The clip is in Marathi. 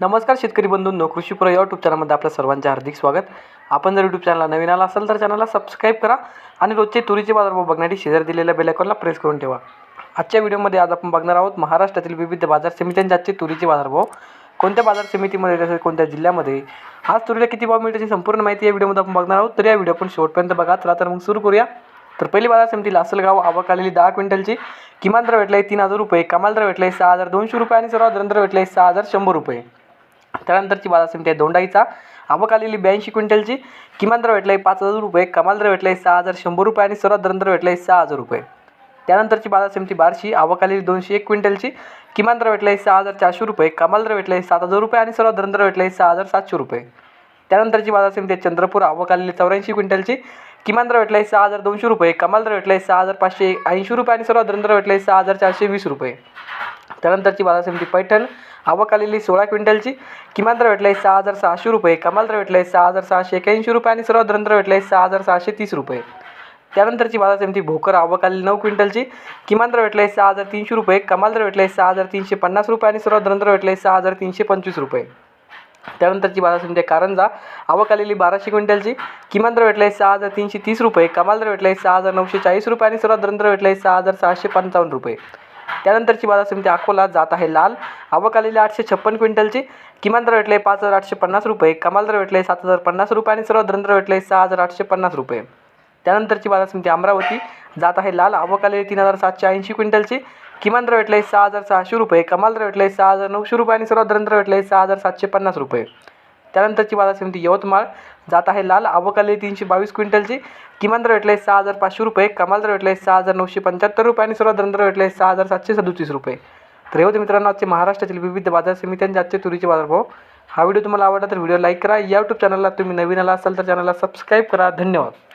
नमस्कार शेतकरी बंधूंनो कृषीपुरा यूट्यूब चॅनलमध्ये आपल्या सर्वांचे हार्दिक स्वागत. आपण जर यूट्यूब चॅनलला नवीन आला असेल तर चॅनलला सबस्क्राईब करा आणि रोजचे तुरीचे बाजारभाव बघण्यासाठी शेजारी दिलेल्या बेलॅकॉनला प्रेस करून ठेवा. आजच्या व्हिडिओमध्ये आज आपण बघणार आहोत महाराष्ट्रातील विविध बाजार समित्यांचे आजचे तुरीचे बाजारभाव. कोणत्या बाजार समितीमध्ये तसेच कोणत्या जिल्ह्यामध्ये? आज तुरीला किती भाव मिळते याची संपूर्ण माहिती या व्हिडिओमध्ये आपण बघणार आहोत. तर या व्हिडिओ आपण शेवटपर्यंत बघा. चला तर मग सुरू करूया. तर पहिली बाजार समिती लासलगाव आवक आलेली दहा क्विंटलची. किमान दर भेटला आहे तीन हजार रुपये कमाल दर भेटला आहे सहा हजार दोनशे रुपये आणि सर्वात दर भेटला आहे सहा हजार शंभर रुपये. त्यानंतरची बाजार समिती आहे दोंडाईचा. आवक आलेली ब्याऐंशी क्विंटलची. किमान दर भेटला आहे पाच हजार रुपये. कमाल दर भेटला आहे सहा हजार शंभर रुपये आणि सर्वात दर भेटला आहे सहा हजार रुपये. त्यानंतरची बाजार समिती बारशी. आवक आलेली दोनशे एक क्विंटलची. किमान दर भेटला आहे सहा हजार चारशे रुपये. कमाल दर भेटला आहे सात हजार रुपये आणि सर्वात दर भेटला आहे सहा हजार सातशे रुपये. त्यानंतरची बाजार समिती आहे चंद्रपूर. आवक आलेली चौऱ्याऐंशी क्विंटलची. किमान दर भेटला आहे सहा हजार दोनशे रुपये. कमाल दर भेटला आहे सहा हजार पाचशे ऐंशी रुपये आणि सर्वात दर भेटला आहे सहा हजार चारशे वीस रुपये. त्यानंतरची बाजार समिती पैठण. आवक आलेली सोळा क्विंटलची. किमान दर भेटला आहे सहा हजार सहाशे रुपये. कमाल दर भेटला आहे सहा हजार सहाशे एक्याऐंशी रुपये आणि सर्वात दर भेटला आहे सहा हजार सहाशे तीस रुपये. त्यानंतरची बाजार समिती भोकर आवक आलेली नऊ क्विंटलची. किमान दर भेटला आहे सहा हजार तीनशे रुपये. कमाल दर भेटला आहे सहा हजार तीनशे पन्नास रुपये आणि सर्वात दर भेटला आहे सहा हजार तीनशे पंचवीस रुपये. त्यानंतरची बाजार समिती आहे कारंजा. आवक आलेली बाराशे क्विंटलची. किमान दर भेटला आहे सहा हजार तीनशे तीस रुपये. कमाल दर भेटला आहे सहा हजार नऊशे चाळीस रुपये आणि सर्वात दर भेटला आहे सहा हजार सहाशे पंचावन्न रुपये. त्यानंतरची बाजार समिती अकोला जात आहे लाल. आवक आलेली आठशे छप्पन क्विंटलची. किमान दर भेटले पाच हजार आठशे पन्नास रुपये. कमाल दर भेटले सात हजार पन्नास रुपये आणि सर्व दर भेटले सहा हजार आठशे पन्नास रुपये. त्यानंतरची बाजार समिती अमरावती जात आहे लाल. आवक आलेली तीन हजार सातशे ऐंशी क्विंटलची. किमान दर भेटले सहा हजार सहाशे रुपये. कमाल दर भेटले सहा हजार नऊशे रुपये आणि सर्व दर भेटले सहा हजार सातशे पन्नास रुपये. त्यानंतरची बाजार समिती यवतमाळ जात आहे लाल. आवक तीनशे बावीस क्विंटलची. किमान दर भेटले सहा हजार पाचशे रुपये. कमाल दर भेटले सहा हजार नऊशे पंच्याहत्तर रुपये आणि सर्वात दर भेटले सहा हजार सातशे सदोतीस रुपये. तर हे होते मित्रांनो आजचे महाराष्ट्रातील विविध बाजार समित्यांचे आजचे तुरीचे बाजारभाव. हा व्हिडिओ तुम्हाला आवडला तर व्हिडिओ लाईक करा. या यूट्यूब चॅनलला तुम्ही नवीन आला असाल तर चॅनलला सबस्क्राईब करा. धन्यवाद.